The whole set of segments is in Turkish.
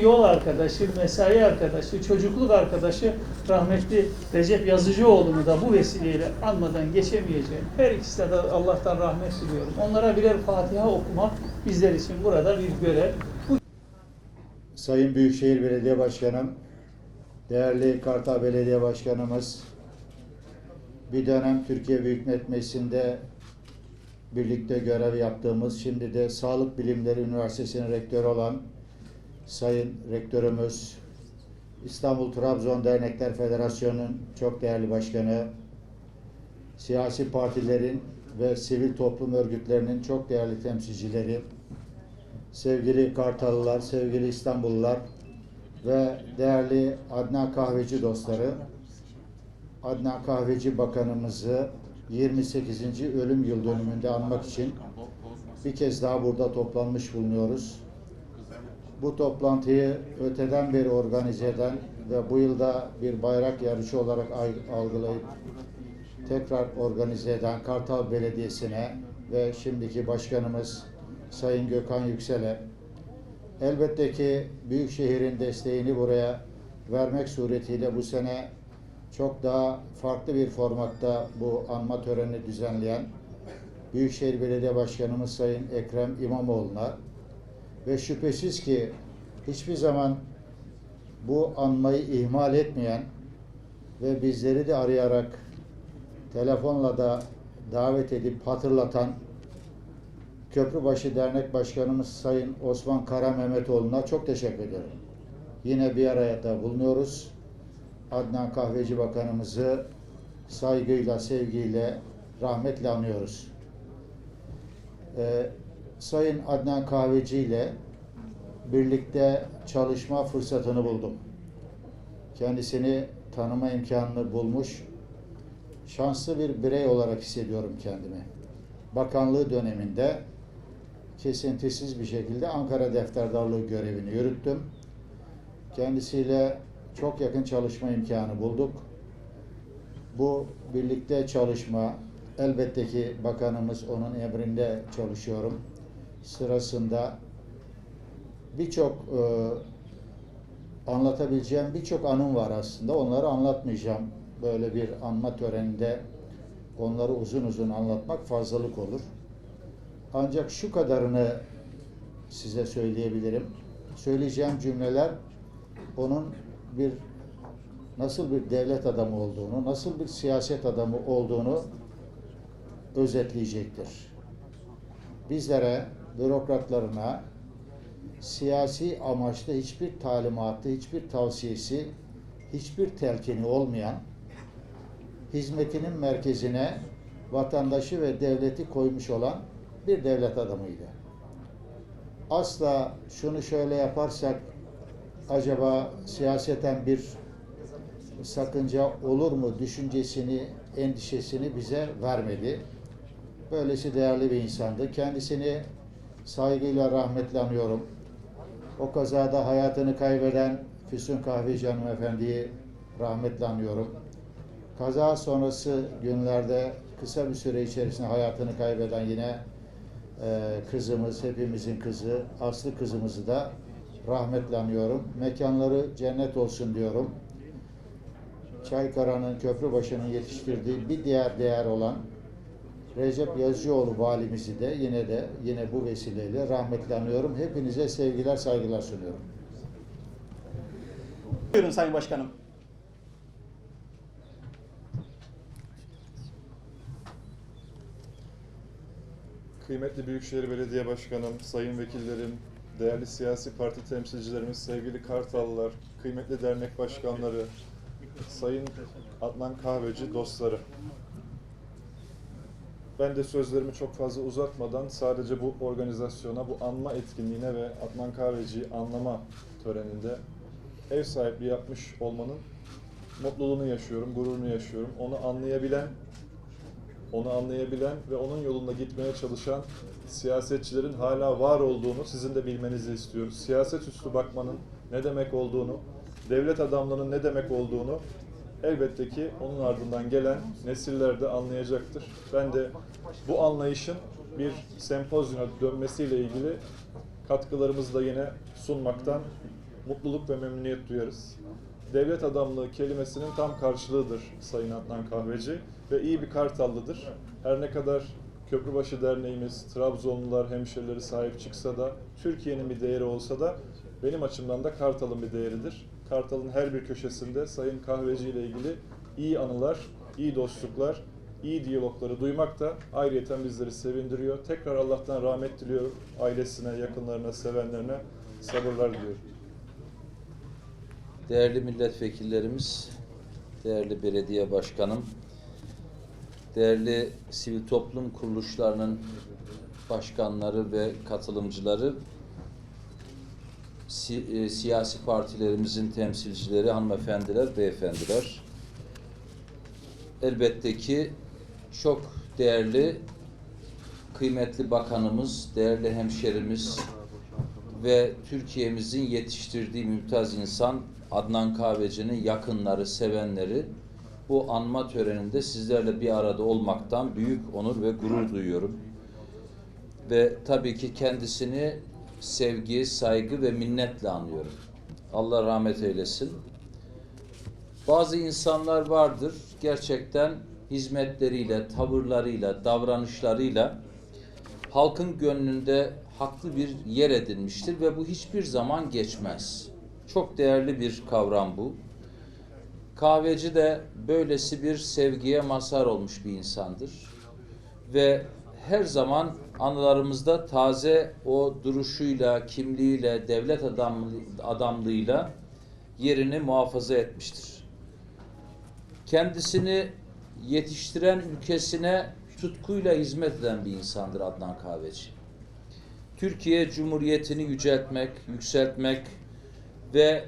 Yol arkadaşı, mesai arkadaşı, çocukluk arkadaşı rahmetli Recep Yazıcıoğlu'nu da bu vesileyle anmadan geçemeyeceğim. Her ikisine de Allah'tan rahmet diliyorum. Onlara birer Fatiha okumak bizler için burada bir görev. Bu Sayın Büyükşehir Belediye Başkanım, değerli Kartal Belediye Başkanımız, bir dönem Türkiye Büyük Millet Meclisi'nde birlikte görev yaptığımız, şimdi de Sağlık Bilimleri Üniversitesi'nin rektörü olan Sayın Rektörümüz, İstanbul Trabzon Dernekler Federasyonu'nun çok değerli başkanı, siyasi partilerin ve sivil toplum örgütlerinin çok değerli temsilcileri, sevgili Kartalılar, sevgili İstanbullular ve değerli Adnan Kahveci dostları, Adnan Kahveci Bakanımızı 28. ölüm yıl dönümünde anmak için bir kez daha burada toplanmış bulunuyoruz. Bu toplantıyı öteden beri organize eden ve bu yılda bir bayrak yarışı olarak ay- algılayıp tekrar organize eden Kartal Belediyesi'ne ve şimdiki başkanımız Sayın Gökhan Yüksel'e elbette ki Büyükşehir'in desteğini buraya vermek suretiyle bu sene çok daha farklı bir formatta bu anma törenini düzenleyen Büyükşehir Belediye Başkanımız Sayın Ekrem İmamoğlu'na ve şüphesiz ki hiçbir zaman bu anmayı ihmal etmeyen ve bizleri de arayarak telefonla da davet edip hatırlatan Köprübaşı Dernek Başkanımız Sayın Osman Kara Mehmetoğlu'na çok teşekkür ederim. Yine bir araya da bulunuyoruz. Adnan Kahveci Bakanımızı saygıyla, sevgiyle, rahmetle anıyoruz. Ee, Sayın Adnan Kahveci ile birlikte çalışma fırsatını buldum. Kendisini tanıma imkanını bulmuş, şanslı bir birey olarak hissediyorum kendimi. Bakanlığı döneminde kesintisiz bir şekilde Ankara Defterdarlığı görevini yürüttüm. Kendisiyle çok yakın çalışma imkanı bulduk. Bu birlikte çalışma elbette ki bakanımız onun emrinde çalışıyorum. Sırasında birçok e, anlatabileceğim birçok anım var aslında. Onları anlatmayacağım. Böyle bir anma töreninde onları uzun uzun anlatmak fazlalık olur. Ancak şu kadarını size söyleyebilirim. Söyleyeceğim cümleler onun bir nasıl bir devlet adamı olduğunu, nasıl bir siyaset adamı olduğunu özetleyecektir. Bizlere, bürokratlarına siyasi amaçlı hiçbir talimatı, hiçbir tavsiyesi, hiçbir telkini olmayan hizmetinin merkezine vatandaşı ve devleti koymuş olan bir devlet adamıydı. Asla şunu şöyle yaparsak acaba siyaseten bir sakınca olur mu düşüncesini, endişesini bize vermedi. Böylesi değerli bir insandı. Kendisini saygıyla rahmetle anıyorum. O kazada hayatını kaybeden Füsun Kahveci hanımefendiyi rahmetle anıyorum. Kaza sonrası günlerde kısa bir süre içerisinde hayatını kaybeden yine e, kızımız, hepimizin kızı, Aslı kızımızı da rahmetle anıyorum. Mekanları cennet olsun diyorum. Çaykara'nın, Köprübaşı'nın yetiştirdiği bir diğer değer olan Recep Yazıcıoğlu valimizi de yine de yine bu vesileyle rahmetle anıyorum. Hepinize sevgiler, saygılar sunuyorum. Buyurun Sayın Başkanım. Kıymetli Büyükşehir Belediye Başkanım, sayın vekillerim, değerli siyasi parti temsilcilerimiz, sevgili Kartallılar, kıymetli dernek başkanları, sayın Adnan Kahveci dostları. Ben de sözlerimi çok fazla uzatmadan sadece bu organizasyona, bu anma etkinliğine ve Adnan Kahveci'yi anlama töreninde ev sahipliği yapmış olmanın mutluluğunu yaşıyorum, gururunu yaşıyorum. Onu anlayabilen onu anlayabilen ve onun yolunda gitmeye çalışan siyasetçilerin hala var olduğunu sizin de bilmenizi istiyoruz. Siyaset üstü bakmanın ne demek olduğunu, devlet adamlığının ne demek olduğunu elbette ki onun ardından gelen nesiller de anlayacaktır. Ben de bu anlayışın bir sempozyuma dönmesiyle ilgili katkılarımızı da yine sunmaktan mutluluk ve memnuniyet duyarız. Devlet adamlığı kelimesinin tam karşılığıdır Sayın Adnan Kahveci ve iyi bir Kartallıdır. Her ne kadar Köprübaşı Derneğimiz, Trabzonlular, hemşerileri sahip çıksa da, Türkiye'nin bir değeri olsa da benim açımdan da Kartal'ın bir değeridir. Kartal'ın her bir köşesinde Sayın Kahveci ile ilgili iyi anılar, iyi dostluklar, iyi diyalogları duymak da ayrıyeten bizleri sevindiriyor. Tekrar Allah'tan rahmet diliyorum ailesine, yakınlarına, sevenlerine sabırlar diliyorum. Değerli milletvekillerimiz, değerli belediye başkanım, değerli sivil toplum kuruluşlarının başkanları ve katılımcıları, si- e, siyasi partilerimizin temsilcileri, hanımefendiler, beyefendiler. Elbette ki çok değerli, kıymetli bakanımız, değerli hemşerimiz ve Türkiye'mizin yetiştirdiği mümtaz insan Adnan Kahveci'nin yakınları, sevenleri bu anma töreninde sizlerle bir arada olmaktan büyük onur ve gurur duyuyorum. Ve tabii ki kendisini sevgi, saygı ve minnetle anıyorum. Allah rahmet eylesin. Bazı insanlar vardır gerçekten hizmetleriyle, tavırlarıyla, davranışlarıyla halkın gönlünde haklı bir yer edinmiştir ve bu hiçbir zaman geçmez. Çok değerli bir kavram bu. Kahveci de böylesi bir sevgiye mazhar olmuş bir insandır. Ve her zaman anılarımızda taze o duruşuyla, kimliğiyle, devlet adam, adamlığıyla yerini muhafaza etmiştir. Kendisini yetiştiren ülkesine tutkuyla hizmet eden bir insandır Adnan Kahveci. Türkiye Cumhuriyeti'ni yüceltmek, yükseltmek ve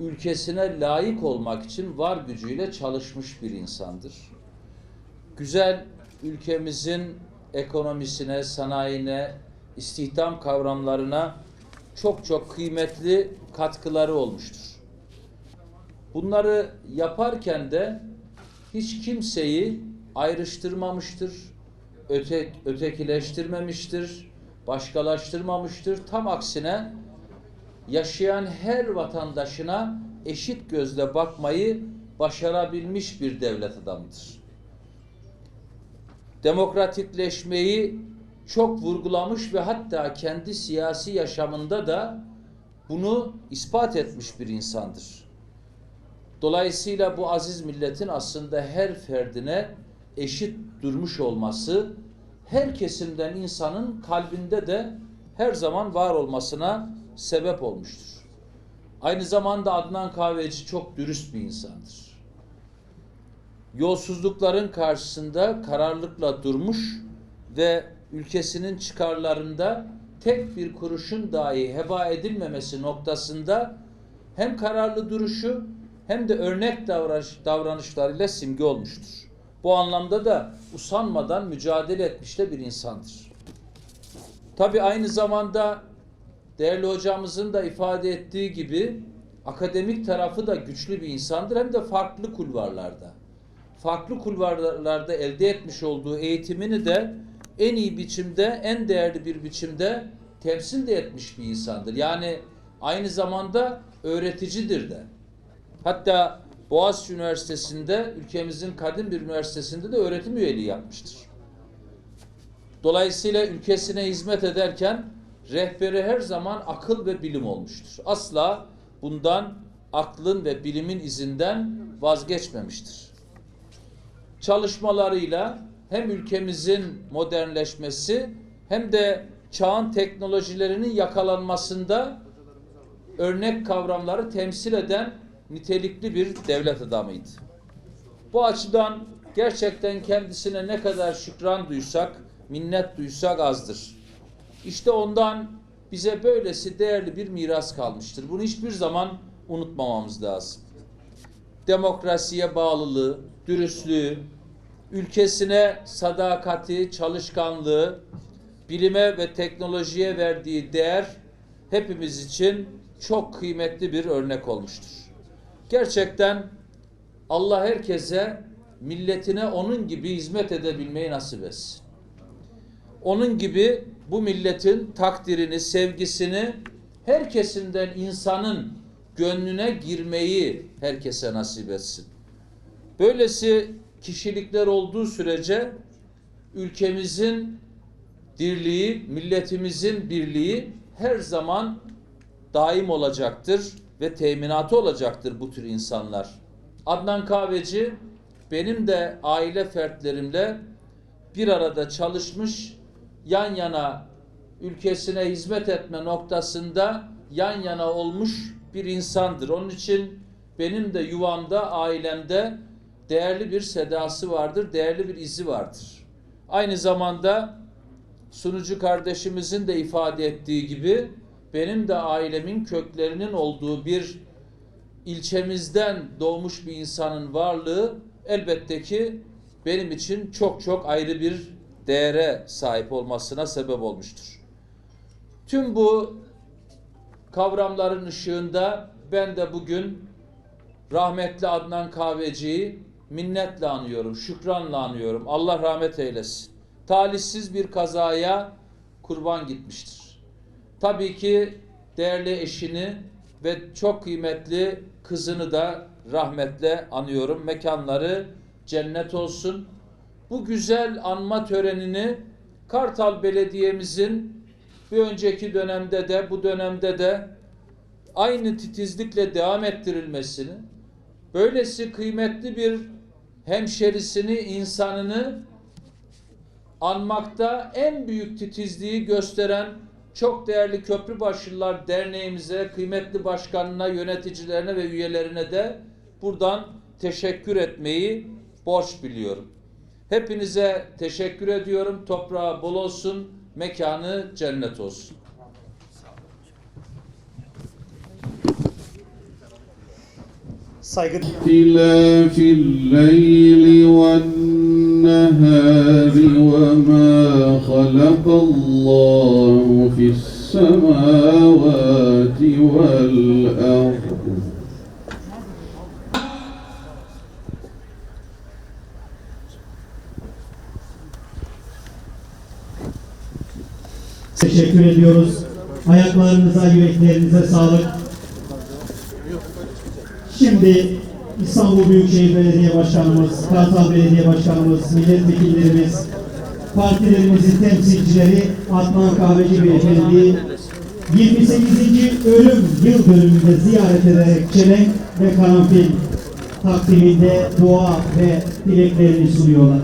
ülkesine layık olmak için var gücüyle çalışmış bir insandır. Güzel ülkemizin ekonomisine, sanayine, istihdam kavramlarına çok çok kıymetli katkıları olmuştur. Bunları yaparken de hiç kimseyi ayrıştırmamıştır, öte, ötekileştirmemiştir, başkalaştırmamıştır. Tam aksine yaşayan her vatandaşına eşit gözle bakmayı başarabilmiş bir devlet adamıdır. Demokratikleşmeyi çok vurgulamış ve hatta kendi siyasi yaşamında da bunu ispat etmiş bir insandır. Dolayısıyla bu aziz milletin aslında her ferdine eşit durmuş olması her kesimden insanın kalbinde de her zaman var olmasına sebep olmuştur. Aynı zamanda Adnan Kahveci çok dürüst bir insandır. Yolsuzlukların karşısında kararlılıkla durmuş ve ülkesinin çıkarlarında tek bir kuruşun dahi heba edilmemesi noktasında hem kararlı duruşu hem de örnek davranış, davranışlarıyla simge olmuştur. Bu anlamda da usanmadan mücadele etmiş de bir insandır. Tabi aynı zamanda değerli hocamızın da ifade ettiği gibi akademik tarafı da güçlü bir insandır hem de farklı kulvarlarda. Farklı kulvarlarda elde etmiş olduğu eğitimini de en iyi biçimde, en değerli bir biçimde temsil de etmiş bir insandır. Yani aynı zamanda öğreticidir de. Hatta Boğaziçi Üniversitesi'nde, ülkemizin kadim bir üniversitesinde de öğretim üyeliği yapmıştır. Dolayısıyla ülkesine hizmet ederken rehberi her zaman akıl ve bilim olmuştur. Asla bundan aklın ve bilimin izinden vazgeçmemiştir. Çalışmalarıyla hem ülkemizin modernleşmesi hem de çağın teknolojilerinin yakalanmasında örnek kavramları temsil eden nitelikli bir devlet adamıydı. Bu açıdan gerçekten kendisine ne kadar şükran duysak, minnet duysak azdır. İşte ondan bize böylesi değerli bir miras kalmıştır. Bunu hiçbir zaman unutmamamız lazım. Demokrasiye bağlılığı, dürüstlüğü, ülkesine sadakati, çalışkanlığı, bilime ve teknolojiye verdiği değer hepimiz için çok kıymetli bir örnek olmuştur. Gerçekten Allah herkese milletine onun gibi hizmet edebilmeyi nasip etsin. Onun gibi bu milletin takdirini, sevgisini herkesinden insanın gönlüne girmeyi herkese nasip etsin. Böylesi kişilikler olduğu sürece ülkemizin dirliği, milletimizin birliği her zaman daim olacaktır ve teminatı olacaktır bu tür insanlar. Adnan Kahveci benim de aile fertlerimle bir arada çalışmış, yan yana ülkesine hizmet etme noktasında yan yana olmuş bir insandır. Onun için benim de yuvamda, ailemde değerli bir sedası vardır, değerli bir izi vardır. Aynı zamanda sunucu kardeşimizin de ifade ettiği gibi benim de ailemin köklerinin olduğu bir ilçemizden doğmuş bir insanın varlığı elbette ki benim için çok çok ayrı bir değere sahip olmasına sebep olmuştur. Tüm bu kavramların ışığında ben de bugün rahmetli Adnan Kahveci'yi minnetle anıyorum, şükranla anıyorum. Allah rahmet eylesin. Talihsiz bir kazaya kurban gitmiştir. Tabii ki değerli eşini ve çok kıymetli kızını da rahmetle anıyorum. Mekanları cennet olsun. Bu güzel anma törenini Kartal Belediye'mizin bir önceki dönemde de bu dönemde de aynı titizlikle devam ettirilmesini, böylesi kıymetli bir hemşerisini, insanını anmakta en büyük titizliği gösteren çok değerli Köprübaşlılar Derneğimize, kıymetli başkanına, yöneticilerine ve üyelerine de buradan teşekkür etmeyi borç biliyorum. Hepinize teşekkür ediyorum. Toprağı bol olsun, mekanı cennet olsun. اختلاف الليل والنهار وما خلق الله في السماوات والأرض Teşekkür ediyoruz. Ayaklarınıza, yüreklerinize sağlık. Şimdi İstanbul Büyükşehir Belediye Başkanımız, Kartal Belediye Başkanımız, milletvekillerimiz, partilerimizin temsilcileri Adnan Kahveci Beyefendi 28. ölüm yıl dönümünde ziyaret ederek çelenk ve karanfil takdiminde dua ve dileklerini sunuyorlar.